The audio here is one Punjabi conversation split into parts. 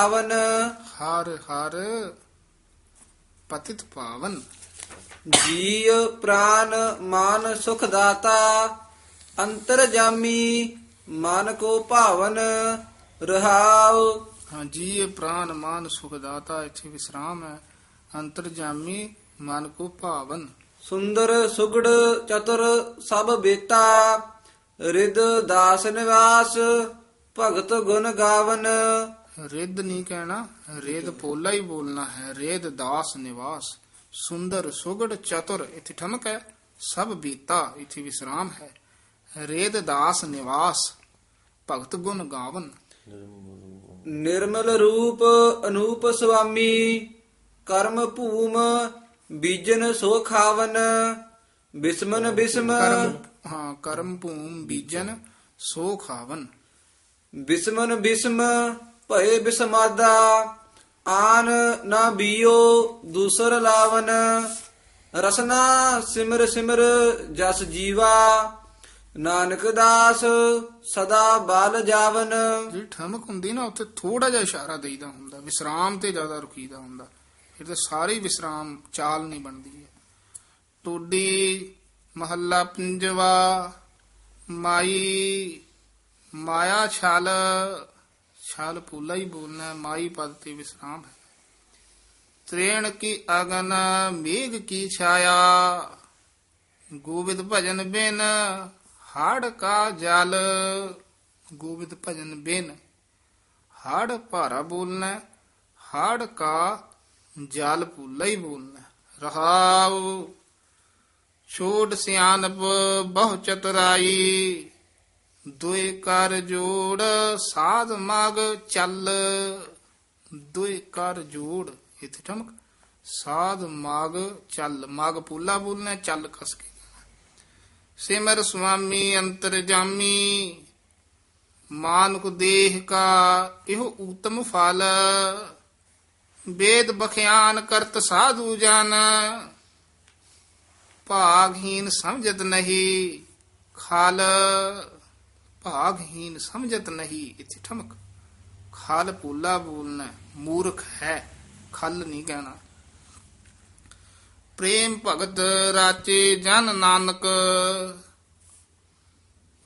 ਪਾਵਨ। ਹਰ ਹਰ ਪਤਿਤ ਪਾਵਨ। ਜੀਵ ਪ੍ਰਾਨ ਮਾਨ ਸੁਖ ਦਾਤਾ ਅੰਤਰ ਜਾਮੀ ਮਨ ਕੋ ਭਾਵਨ ਰਹਾਉ। ਹਾਂ ਜੀ ਇਹ ਪ੍ਰਾਨ ਮਾਨ ਸੁਖ ਦਾਤਾ ਇੱਥੇ ਵਿਸਰਾਮ ਹੈ। ਅੰਤਰਜਾਮੀ ਮਨ ਕੋ ਭਾਵਨ। ਸੁੰਦਰ ਸੁਗੜ ਚਤੁਰ ਸਭ ਬੇਤਾ ਰਿਦ ਦਾਸ ਨਿਵਾਸ ਭਗਤ ਗੁਣ ਗਾਵਨ। ਰਿੱਧ ਨਹੀਂ ਕਹਿਣਾ ਰੇਦ ਪੋਲਾ ਹੀ ਬੋਲਣਾ ਹੈ ਰੇਦ ਦਾਸ ਨਿਵਾਸ ਸੁੰਦਰ ਸੁਗੜ ਚਤੁਰ ਇੱਥੇ ਠਮਕ ਹੈ ਸਭ ਬੀਤਾ ਇੱਥੇ ਵਿਸਰਾਮ ਹੈ। ਰੇਦ ਦਾਸ ਨਿਵਾਸ ਭਗਤ ਗੁਣ ਗਾਵਨ। ਨਿਰਮਲ ਰੂਪ ਅਨੂਪ ਸੁਆਮੀ ਕਰਮ ਭੂਮ ਬੀਜਨ ਸੋ ਖਾਵਨ ਬਿਸਮਨ ਬਿਸਮ ਹਾਂ ਕਰਮ ਭੂਮ ਬੀਜਨ ਸੋ ਖਾਵਨ। ਬਿਸਮਨ ਬਿਸਮ ਭਏ ਬਿਸਮਾਦਾ, ਆਨ ਨਾ ਬੀਓ, ਦੂਸਰ ਲਾਵਨ, ਰਸਨਾ ਸਿਮਰ ਸਿਮਰ ਜਸ ਜੀਵਾ, ਨਾਨਕ ਦਾਸ ਸਦਾ ਬਲ ਜਾਵਨ। ਜਿਹੜੀ ਠਮਕ ਹੁੰਦੀ ਨਾ, ਉੱਥੇ ਥੋੜਾ ਜਿਹਾ ਇਸ਼ਾਰਾ ਦੇਈਦਾ ਹੁੰਦਾ, ਵਿਸਰਾਮ ਤੇ ਜ਼ਿਆਦਾ ਰੁਕੀਦਾ ਹੁੰਦਾ। ਫਿਰ ਤਾਂ ਸਾਰੀ ਵਿਸਰਾਮ, ਚਾਲ ਨਹੀਂ ਬਣਦੀ ਹੈ। ਟੋਡੀ, ਮਹੱਲਾ ਪੰਜਵਾ, ਮਾਈ, ਮਾਇਆ ਛਲ ਛਲ ਪੂਲਾ ਹੀ ਬੋਲਣਾ ਹੈ, ਮਾਈ ਪਦ ਤੇ ਵਿਸਰਾਮ ਹੈ। ਤ੍ਰੇਣ ਕੀ ਅਗਨ ਮੇਘ ਕੀ ਛਾਇਆ? ਗੋਬਿੰਦ ਭਜਨ ਬਿਨ ਹੜ ਕਾ ਜਲ? ਗੋਬਿੰਦ ਭਜਨ ਬਿਨ ਹੜ ਭਾਰਾ ਬੋਲਣਾ ਹੈ, ਹੜ ਕਾ ਜਲ ਪੂਲਾ ਹੀ ਬੋਲਣਾ। ਹੈ। ਰਹਾਉ ਛੋੜ ਸਿਆਨਪ ਦੁਇ ਕਰ ਜੋੜ ਸਾਧ ਮਗ ਚੱਲ। ਦੁਇ ਕਰ ਜੋੜ ਇਥੇ ਠਮਕ। ਸਾਧ ਮਗ ਚੱਲ। ਮਗ ਪੂਲਾ ਬੋਲਣਾ ਹੈ, ਚੱਲ ਕਸ ਕੇ। ਸਿਮਰ ਸੁਆਮੀ ਅੰਤਰ ਜਾਮੀ ਮਾਨੁਕ ਦੇਹ ਕਾ ਇਹੋ ਊਤਮ ਫਲ। ਵੇਦ ਬਖਿਆਨ ਕਰਤ ਸਾਧੂ ਜਨ। ਭਾਗਹੀਨ ਸਮਝਤ ਨਹੀਂ ਖਾਲ। ਭਾਗਹੀਨ ਸਮਝਤ ਨਹੀਂ ਇੱਥੇ ਠਮਕ। ਖਾਲ ਪੂਲਾ ਬੋਲਣਾ ਮੂਰਖ ਹੈ, ਖਲ ਨਹੀਂ ਕਹਿਣਾ। ਪ੍ਰੇਮ ਭਗਤ ਰਾਚੇ ਜਨ ਨਾਨਕ,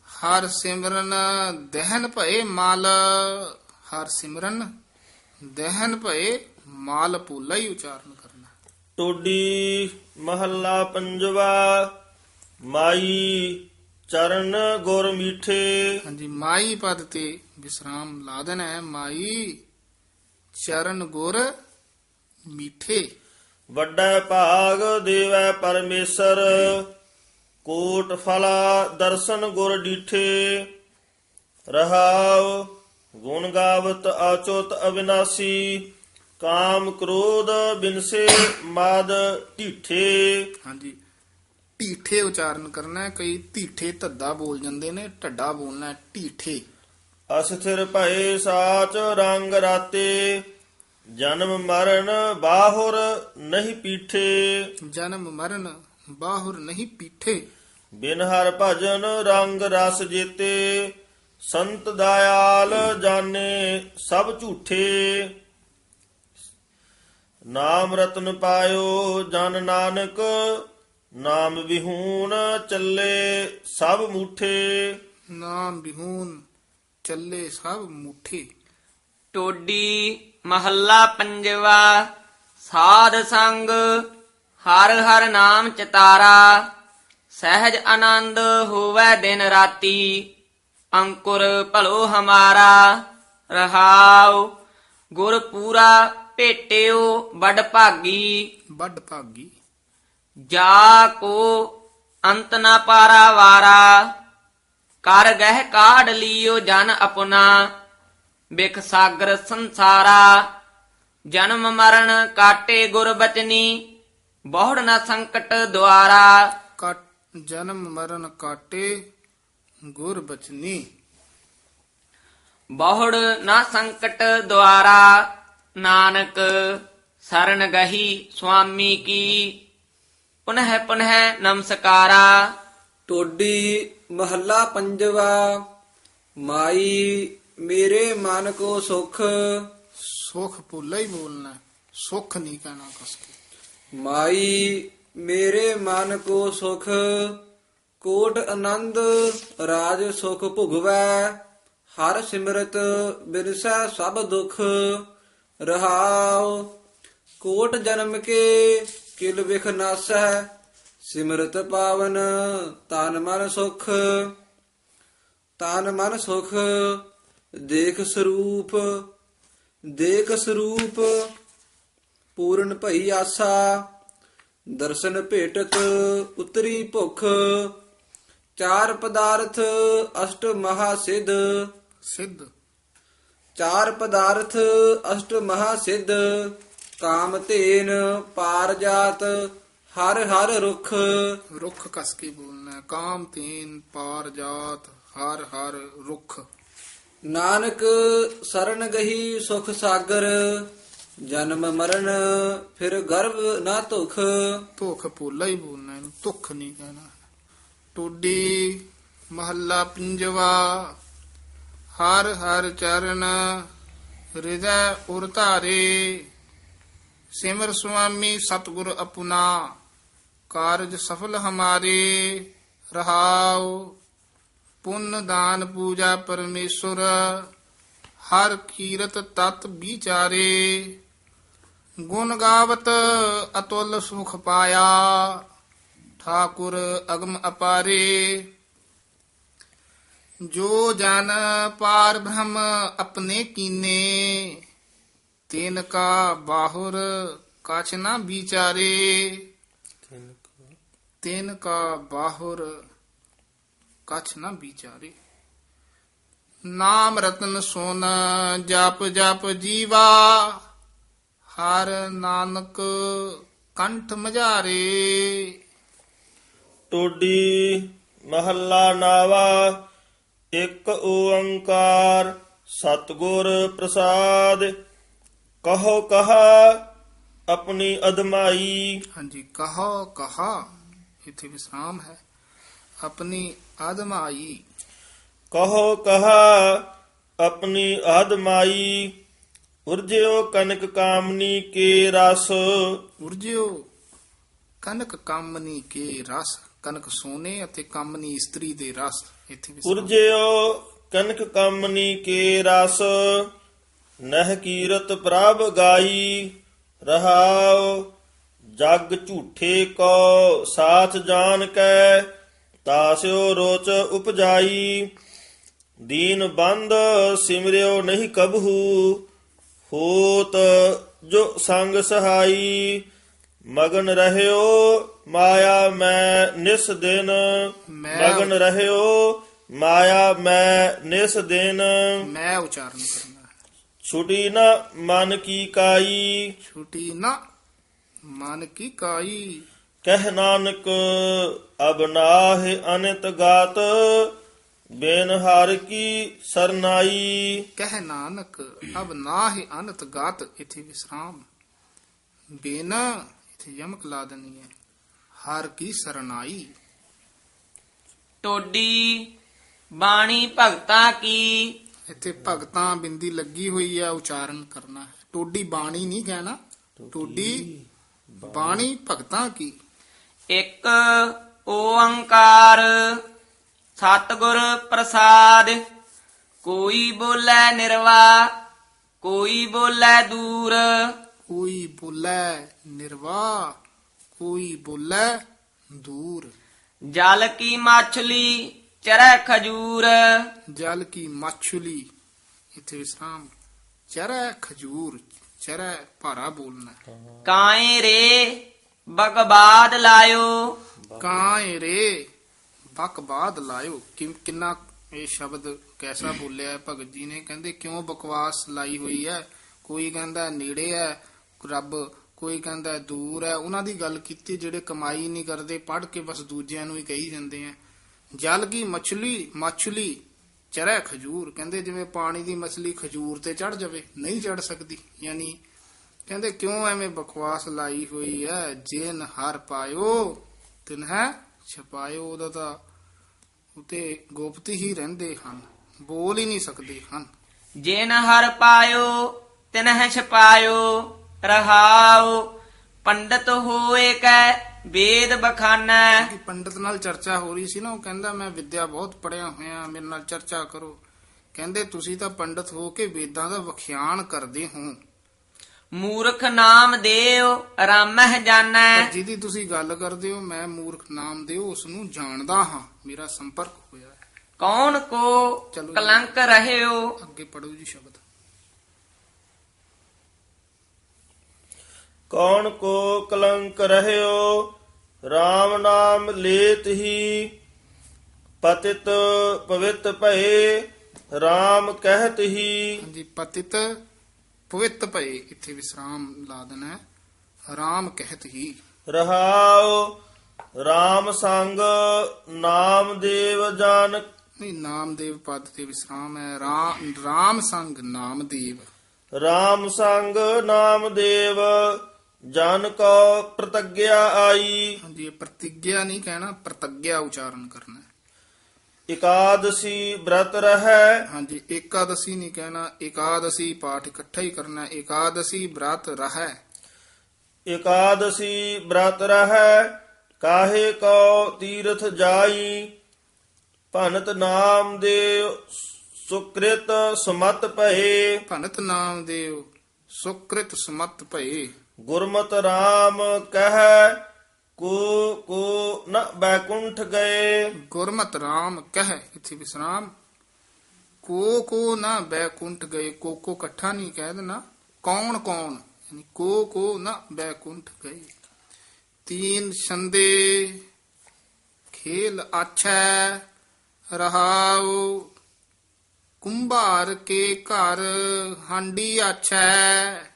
ਹਰ ਸਿਮਰਨ ਦਹਨ ਭਏ ਮਾਲ। ਹਰ ਸਿਮਰਨ ਦਹਨ ਭਏ ਮਾਲ ਪੂਲਾ ਹੀ ਉਚਾਰਨ ਕਰਨਾ। ਟੋਡੀ ਮਹੱਲਾ ਪੰਜਵਾ, ਮਾਈ ਚਰਨ ਗੁਰ ਮੀਠੇ। ਹਾਂਜੀ ਮਾਈ ਪਦ ਤੇ ਵਿਸਰਾਮ ਲਾ ਦੇਣਾ ਹੈ। ਮਾਈ ਚਰਨ ਗੁਰ ਮੀਠੇ। ਵੱਡਾ ਭਾਗ ਦੇਵੈ ਪਰਮੇਸ਼ਰ। ਕੋਟ ਫਲਾ ਦਰਸ਼ਨ ਗੁਰ ਡੀਠੇ। ਰਹਾਉ ਗੁਣ ਗਾਵਤ ਆਚੋਤ ਅਬਿਨਾਸੀ ਕਾਮ ਕ੍ਰੋਧ ਬਿਨਸੇ ਮਦ ਢੀਠੇ। ਹਾਂਜੀ ਢੀਠੇ ਉਚਾਰਨ ਕਰਨਾ ਹੈ। ਕਈ ਢੀਠੇ ਧੱਦਾ ਬੋਲ ਜਾਂਦੇ ਨੇ ਢੱਡਾ ਬੋਲਣਾ ਹੈ ਢੀਠੇ ਅਸਥਿਰ ਭਏ ਸਾਚ ਰੰਗ ਰਾਤੇ ਜਨਮ ਮਰਨ ਬਾਹੁਰ ਨਹੀਂ ਪੀਠੇ। ਜਨਮ ਮਰਨ ਬਾਹੁਰ ਨਹੀਂ ਪੀਠੇ। ਬਿਨ ਹਰ ਭਜਨ ਰੰਗ ਰਸ ਜੀਤੇ ਸੰਤ ਦਇਆਲ ਜਾਣੇ ਸਭ ਝੂਠੇ। ਨਾਮ ਰਤਨ ਪਾਇਓ ਜਨ ਨਾਨਕ ਨਾਮ ਵਿਹੂਨ ਚੱਲੇ ਸਭ ਮੂਠੇ। ਨਾਮ ਬਿਹੂਨ ਚੱਲੇ ਸਭ ਮੁਠੇ। ਟੋਡੀ ਮਹੱਲਾ ਪੰਜਵਾ ਸਾਧ ਸੰਗ ਹਰ ਹਰ ਨਾਮ ਚਿਤਾਰਾ। ਸਹਿਜ ਆਨੰਦ ਹੋਵੇ ਦਿਨ ਰਾਤੀ ਅੰਕੁਰ ਭਲੋ ਹਮਾਰਾ। ਰਹਾਉ ਗੁਰ ਪੂਰਾ ਭੇਟਿਓ ਵੱਡ ਭਾਗੀ। ਵੱਡ ਭਾਗੀ। ਜਾ ਕੋ ਅੰਤ ਨਾ ਪਾਰਾ ਵਾਰਾ ਕਰ ਗਹਿ ਕਾਢ ਲਿਓ ਜਨ ਆਪਣਾ ਬਿਖ ਸਾਗਰ ਸੰਸਾਰਾ ਜਨਮ ਮਰਨ ਕਾਟੇ ਗੁਰ ਬਚਨੀ ਬਹੁੜ ਨਾ ਸੰਕਟ ਦੁਆਰਾ। ਜਨਮ ਮਰਨ ਕਾਟੇ ਗੁਰ ਬਚਨੀ। ਬਹੁੜ ਨਾ ਸੰਕਟ ਦੁਆਰਾ ਨਾਨਕ ਸਰਨ ਗਹੀ ਸੁਆਮੀ ਕੀ ਪੁਨਹ ਪੁਨਹ ਨਮਸਕਾਰਾ। ਟੋਡੀ ਮਹੱਲਾ ਪੰਜਵਾ ਮਾਈ ਮੇਰੇ ਮਨ ਕੋ ਸੁਖ। ਸੁਖ ਭੁੱਲਾ ਹੀ ਬੋਲਣਾ। ਸੁਖ ਨਹੀਂ ਕਹਿਣਾ ਕਸ ਕੇ ਮਾਈ ਮੇਰੇ ਮਨ ਕੋ ਸੁਖ ਕੋਟ ਆਨੰਦ ਰਾਜ ਸੁਖ ਭੁਗਵੈ ਹਰ ਸਿਮਰਤ ਬਿਰਸੈ ਸਭ ਦੁਖ ਰਹਾਉ। ਕੋਟ ਜਨਮ ਕੇ ਕਿਲ ਵਿਖ ਨਾਸੈ ਸਿਮਰਤ ਪਾਵਨ ਤਨ ਮਨ ਸੁਖ। ਤਨ ਮਨ ਸੁਖ ਦੇਖ ਸਰੂਪ ਦੇਖ ਸਰੂਪ ਪੂਰਨ ਭਈ ਆਸਾ। ਦਰਸ਼ਨ ਭੇਟਤ ਉਤਰੀ ਭੁਖ ਚਾਰ ਪਦਾਰਥ ਅਸ਼ਟ ਮਹਾ ਸਿੱਧ। ਸਿੱਧ। ਚਾਰ ਪਦਾਰਥ ਅਸ਼ਟ ਮਹਾ ਸਿੱਧ। ਕਾਮ ਧੇਨ ਪਾਰ ਜਾਤ ਹਰ ਹਰ ਰੁਖ। ਰੁੱਖ ਕਸ ਕੇ ਬੋਲਣਾ। ਕਾਮ ਤੀਨ ਪਾਰ ਜਾਤ ਹਰ ਹਰ ਰੁੱਖ। ਨਾਨਕ ਸਰਨ ਗਹੀ ਸੁਖ ਸਾਗਰ ਜਨਮ ਮਰਨ ਫਿਰ ਗਰਭ ਨਾ ਧੁਖ। ਧੋਖ ਭੁੱਲਾ ਹੀ ਬੋਲਣਾ ਇਹਨੂੰ ਧੁੱਖ ਨਹੀਂ ਕਹਿਣਾ। ਟੋਡੀ ਮਹੱਲਾ ਪੰਜਵਾ ਹਰ ਹਰ ਚਰਨ ਹਿਰਦੈ ਉਰ ਧਾਰੇ। ਸਿਮਰ ਸੁਆਮੀ ਸਤਿਗੁਰ ਅਪੁਨਾ, ਕਾਰਜ ਸਫਲ ਹਮਾਰੇ, ਰਹਾਉ। ਪੁੰਨ ਦਾਨ ਪੂਜਾ ਪਰਮੇਸ਼ੁਰ, ਹਰ ਕੀਰਤ ਤਤ ਵਿਚਾਰੇ। ਗੁਣ ਗਾਵਤ ਅਤੁਲ ਸੁਖ ਪਾਇਆ, ਠਾਕੁਰ ਅਗਮ ਅਪਾਰੇ। ਜੋ ਜਨ ਪਾਰ ਬ੍ਰਹਮ, ਆਪਣੇ ਕੀਨੇ ਤੈਨ ਕਾ ਬਾਹੁਰ ਕਛ ਨਾ ਵਿਚਾਰੇ। ਤੈਨ ਕਾ ਬਾਹੁਰ ਕਛ ਨਾ ਵਿਚਾਰੇ। ਨਾਮ ਰਤਨ ਸੋਨ ਜਪ ਜਪ ਜੀਵਾ, ਹਰ ਨਾਨਕ ਕੰਠ ਮਝਾਰੇ। ਟੋਡੀ ਮਹੱਲਾ ਨਾਵਾ, ਇੱਕ ਓੰਕਾਰ, ਸਤਿਗੁਰ ਪ੍ਰਸਾਦ ਕਹੋ ਕਹਾ ਆਪਣੀ ਅਦਮਾਈ। ਹਾਂਜੀ ਕਹੋ ਕਹਾ ਇਥੇ ਵਿਸਰਾਮ ਹੈ। ਆਪਣੀ ਆਦਮਾਈ ਕਹੋ ਕਹਾ ਆਪਣੀ ਆਦਮਾਈ ਉਰਜਿਓ ਕਨਕ ਕਾਮਨੀ ਕੇ ਰਸ। ਉਰਜਿਓ ਕਨਕ ਕਾਮਨੀ ਕੇ ਰਸ। ਕਨਕ ਸੋਨੇ ਅਤੇ ਕਾਮਨੀ ਇਸਤਰੀ ਦੇ ਰਸ। ਇਥੇ ਵਿਸਰਾਮ। ਉਰਜਿਓ ਕਨਕ ਕਾਮਨੀ ਕੇ ਰਸ। ਨਹ ਕੀਰਤ ਪ੍ਰਭ ਗਾਈ ਰਹਾਉ ਜਗ ਝੂਠੇ ਕੋ ਸਾਥ ਜਾਣ ਕੈ ਤਾਸਿਓ ਰੋਚ ਉਪਜਾਈ। ਦੀਨ ਬੰਦ ਸਿਮਰਿਓ ਨਹੀਂ ਕਬਹੂ ਹੋਤ ਜੋ ਸੰਗ ਸਹਾਈ। ਮਗਨ ਰਹਿਓ ਮਾਇਆ ਮੈਂ ਨਿਸ ਦਿਨ ਮਗਨ ਰਹਿਓ ਮਾਇਆ ਮੈਂ ਨਿਸ ਦਿਨ। ਮੈਂ ਉਚਾਰਨ ਕਰਨਾ। ਛੁਟੀ ਨਾ ਮਨ ਕੀ ਕਾਈ। ਛੁਟੀ ਨਾ ਮਨ ਕੀ ਕਾਈ। ਕਹਿ ਨਾਨਕ ਅਬ ਨਾਹਿ ਅਨਿਤ ਗਾਤ ਬਿਨ ਹਰ ਕੀ ਸਰਨਾਈ। ਕਹਿ ਨਾਨਕ ਅਬ ਨਾਹਿ ਅਨਤ ਗਾਤ ਇਥੇ ਵਿਸਰਾਮ। ਬੇਨ ਇਥੇ ਯਮਕ ਲਾ ਦੇਣੀ ਹੈ। ਹਰ ਕੀ ਸਰਨਾਈ। ਟੋਡੀ ਬਾਣੀ ਭਗਤਾ ਕੀ? ਇੱਥੇ ਭਗਤਾਂ ਬਿੰਦੀ ਲੱਗੀ ਹੋਈ ਹੈ ਉਚਾਰਨ ਕਰਨਾ ਟੋਡੀ ਬਾਣੀ ਨਹੀਂ ਕਹਿਣਾ। ਟੋਡੀ ਬਾਣੀ ਭਗਤਾਂ ਕੀ? ਇੱਕ ਓੰਕਾਰ ਸਤਿਗੁਰ ਪ੍ਰਸਾਦ ਕੋਈ ਬੋਲੇ ਨਿਰਵਾ ਕੋਈ ਬੋਲੇ ਦੂਰ। ਕੋਈ ਬੋਲੇ ਨਿਰਵਾਹ ਕੋਈ ਬੋਲੇ ਦੂਰ। ਜਲ ਕੀ ਮਾਛਲੀ ਚਰੈ ਖਜੂਰ। ਜਲ ਕੀ ਮਛਲੀ ਇੱਥੇ ਵਿਸਰਾਮ। ਚਰੈ ਖਜੂਰ ਚਰੈ ਭਾਰਾ ਬੋਲਣਾ। ਕਾਏ ਰੇ ਬਗਬਾਦ ਲਾਇਓ। ਕਾਂਏ ਰੇ ਬਕ ਬਾਦ ਲਾਇਓ। ਕਿ- ਕਿੰਨਾ ਇਹ ਸ਼ਬਦ ਕੈਸਾ ਬੋਲਿਆ ਹੈ? ਭਗਤ ਜੀ ਨੇ ਕਹਿੰਦੇ ਕਿਉਂ ਬਕਵਾਸ ਲਾਈ ਹੋਈ ਹੈ? ਕੋਈ ਕਹਿੰਦਾ ਨੇੜੇ ਹੈ ਰੱਬ। ਕੋਈ ਕਹਿੰਦਾ ਦੂਰ ਹੈ। ਉਹਨਾਂ ਦੀ ਗੱਲ ਕੀਤੀ ਜਿਹੜੇ ਕਮਾਈ ਨਹੀਂ ਕਰਦੇ ਪੜ ਕੇ ਬਸ ਦੂਜਿਆਂ ਨੂੰ ਹੀ ਕਹੀ ਜਾਂਦੇ ਆ। ਜਲ ਕੀ ਮਛਲੀ ਮਛਲੀ, ਚਰੈ ਖਜੂਰ। ਕਹਿੰਦੇ ਜਿਵੇਂ ਪਾਣੀ ਦੀ ਮਛਲੀ ਖਜੂਰ ਤੇ ਚੜ ਜਾਵੇ, ਨਹੀਂ ਚੜ ਸਕਦੀ। ਯਾਨੀ ਕਹਿੰਦੇ ਕਿਉਂ ਐਵੇਂ ਬਕਵਾਸ ਲਾਈ ਹੋਈ ਹੈ ਜੇਨ ਹਰ ਪਾਇਓ, ਤਿਨ ਹੈ ਛਪਾਇਓ। ਉਹਦਾ ਤਾਂ ਉਤੇ ਗੁਪਤ ਹੀ ਰਹਿੰਦੇ ਹਨ, ਬੋਲ ਹੀ ਨਹੀਂ ਸਕਦੇ ਹਨ। ਜਿਨ ਹਰ ਪਾਇਓ ਤਿਨਹਿ ਛਪਾਇਓ, ਰਹਾਓ, ਪੰਡਤ ਹੋਏ ਕੈ ਵੇਦ ਬਖਾਨੈ। ਕਿ ਪੰਡਤ ਨਾਲ ਚਰਚਾ ਹੋ ਰਹੀ ਸੀ ਨਾ ਉਹ ਕਹਿੰਦਾ ਮੈਂ ਵਿੱਦਿਆ ਬਹੁਤ ਪੜਿਆ ਹੋਇਆ ਮੇਰੇ ਨਾਲ ਚਰਚਾ ਕਰੋ। ਕਹਿੰਦੇ ਤੁਸੀਂ ਤਾਂ ਪੰਡਤ ਹੋ ਕੇ ਵੇਦਾਂ ਦਾ ਵਿਖਿਆਨ ਕਰਦੇ ਹੋ। ਮੂਰਖ ਨਾਮ ਦੇਵ ਰਾਮਹਿ ਜਾਣੈ। ਜਿਹਦੀ ਤੁਸੀਂ ਗੱਲ ਕਰਦੇ ਹੋ ਮੈਂ ਮੂਰਖ ਨਾਮ ਦਿਓ ਉਸ ਨੂੰ ਜਾਣਦਾ ਹਾਂ ਮੇਰਾ ਸੰਪਰਕ ਹੋਇਆ ਹੈ। ਕੌਣ ਕੋ। ਕਲੰਕ ਰਹਿਓ। ਅੱਗੇ ਪੜੋ ਜੀ ਸ਼ਬਦ। ਕੌਣ ਕੋ ਕਲੰਕ ਰਹਿਓ RAM ਨਾਮ ਲੇਤ ਹੀ। ਪਤਿਤ ਪਵਿੱਤ ਭਏ RAM ਕਹਿਤ ਹੀ। ਹਾਂਜੀ ਪਤਿਤ ਪਵਿੱਤ ਭਏ ਇੱਥੇ ਵਿਸਰਾਮ ਲਾ ਦੇਣਾ ਹੈ। ਰਾਮ ਕਹਿਤ ਹੀ। ਰਹਾਉ RAM ਸੰਗ ਨਾਮ ਦੇਵ ਜਾਨ ਨਹੀਂ ਨਾਮਦੇਵ ਪਦ ਤੇ ਵਿਸਰਾਮ ਹੈ। ਰਾਮ ਰਾਮ ਸੰਗ ਨਾਮਦੇਵ RAM ਸੰਗ ਨਾਮ ਦੇਵ। ਜਨ ਕੋ ਪ੍ਰਤਗਿਆ ਆਈ। ਹਾਂਜੀ ਇਹ ਪ੍ਰਤਿਗਿਆ ਨਹੀਂ ਕਹਿਣਾ ਪ੍ਰਤਗਿਆ ਉਚਾਰਨ ਕਰਨਾ ਹੈ। ਇਕਾਦਸੀ ਬ੍ਰਤ ਰਹੈ। ਹਾਂਜੀ ਏਕਾਦਸੀ ਨਹੀਂ ਕਹਿਣਾ ਏਕਾਦਸੀ ਪਾਠ ਇਕੱਠਾ ਹੀ ਕਰਨਾ ਹੈ। ਏਕਾਦਸੀ ਬ੍ਰਤ ਰਹੈ। ਇਕਾਦਸੀ ਬ੍ਰਤ ਰਹੈ ਕਾਹੇ ਕੋ ਤੀਰਥ ਜਾਈ। ਭਨਤ ਨਾਮ ਦੇ ਸੁਕ੍ਰਿਤ ਸਮਤ ਭਏ। ਭਨਤ ਨਾਮਦੇਵ ਸੁਕ੍ਰਿਤ ਸਮਤ ਭਏ। ਗੁਰਮਤਿ RAM ਕਹਿ, ਕੋ ਕੋ ਨ ਬੈਕੁੰਠ ਗਏ। ਗੁਰਮਤ ਰਾਮ ਕਹਿ, ਇੱਥੇ ਵਿਸਰਾਮ। ਕੋ ਕੋ ਨਾ ਬੈਕੁੰਠ ਗਏ, ਕੋ ਕੋ ਇਕੱਠਾ ਨਹੀਂ ਕਹਿ ਦੇਣਾ। ਕੌਣ ਕੌਣ? ਯਾਨੀ ਕੋ ਕੋ ਨਾ ਬੈਕੁੰਠ ਗਏ। ਤੀਨ ਸੰਦੇ, ਖੇਲ ਆਛੈ, ਰਹਾਉ। ਕੁੰਭਾਰ ਕੇ ਘਰ, ਹਾਂਡੀ ਆਛੈ।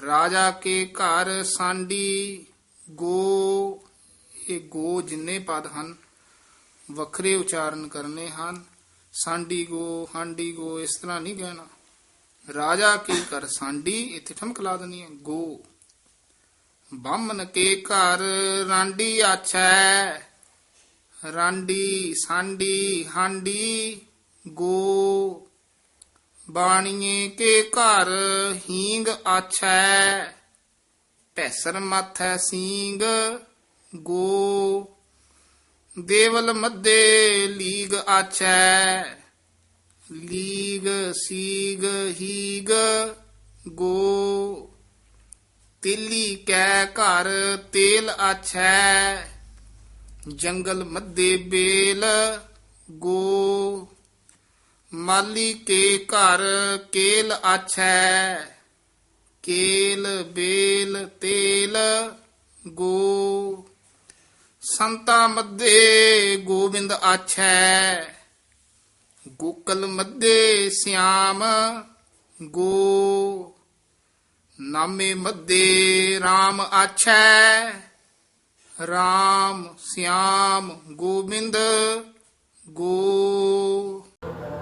ਰਾਜਾ ਕੇ ਘਰ ਸਾਂਡੀ ਗੋ, ਇਹ ਗੋ ਜਿੰਨੇ ਪਦ ਹਨ, ਵੱਖਰੇ ਉਚਾਰਨ ਕਰਨੇ ਹਨ। ਸਾਂਡੀ ਗੋ ਹਾਂਡੀ ਗੋ, ਇਸ ਤਰ੍ਹਾਂ ਨਹੀਂ ਕਹਿਣਾ। ਰਾਜਾ ਕੀ ਕਰ ਸਾਂਡੀ ਇੱਥੇ ਠਮਕ ਲਾ ਦੇਣੀ ਹੈ, ਗੋ। ਬਾਮਨ ਕੇ ਘਰ ਰਾਂਡੀ ਆਛੈ ਰਾਂਡੀ ਸਾਂਡੀ ਹਾਂਡੀ ਗੋ। ਬਾਣੀਏ ਕੇ ਘਰ ਹੀਂਗ ਆਛੈ। ਟੈਸਰ ਮਥੈ ਸੀਂਗ ਗੋ। ਦੇਵਲ ਮੱਦੇ ਲੀਗ ਆਛੈ। ਲੀਗ ਸੀਗ ਹੀਗ ਗੋ। ਤੇਲੀ ਕੈ ਘਰ ਤੇਲ ਆਛੈ। ਜੰਗਲ ਮੱਦੇ ਬੇਲ ਗੋ। ਮਾਲੀ ਕੇ ਘਰ ਕੇਲ ਆਛੈ, ਕੇਲ, ਬੇਲ, ਤੇਲ, ਗੋ। ਸੰਤਾ ਮੱਦੇ ਗੋਬਿੰਦ ਆਛੈ, ਗੋਕਲ ਮੱਦੇ ਸਿਆਮ, ਗੋ। ਨਾਮੇ ਮੱਦੇ RAM ਆਛੈ RAM ਸਿਆਮ ਗੋਬਿੰਦ, ਗੋ।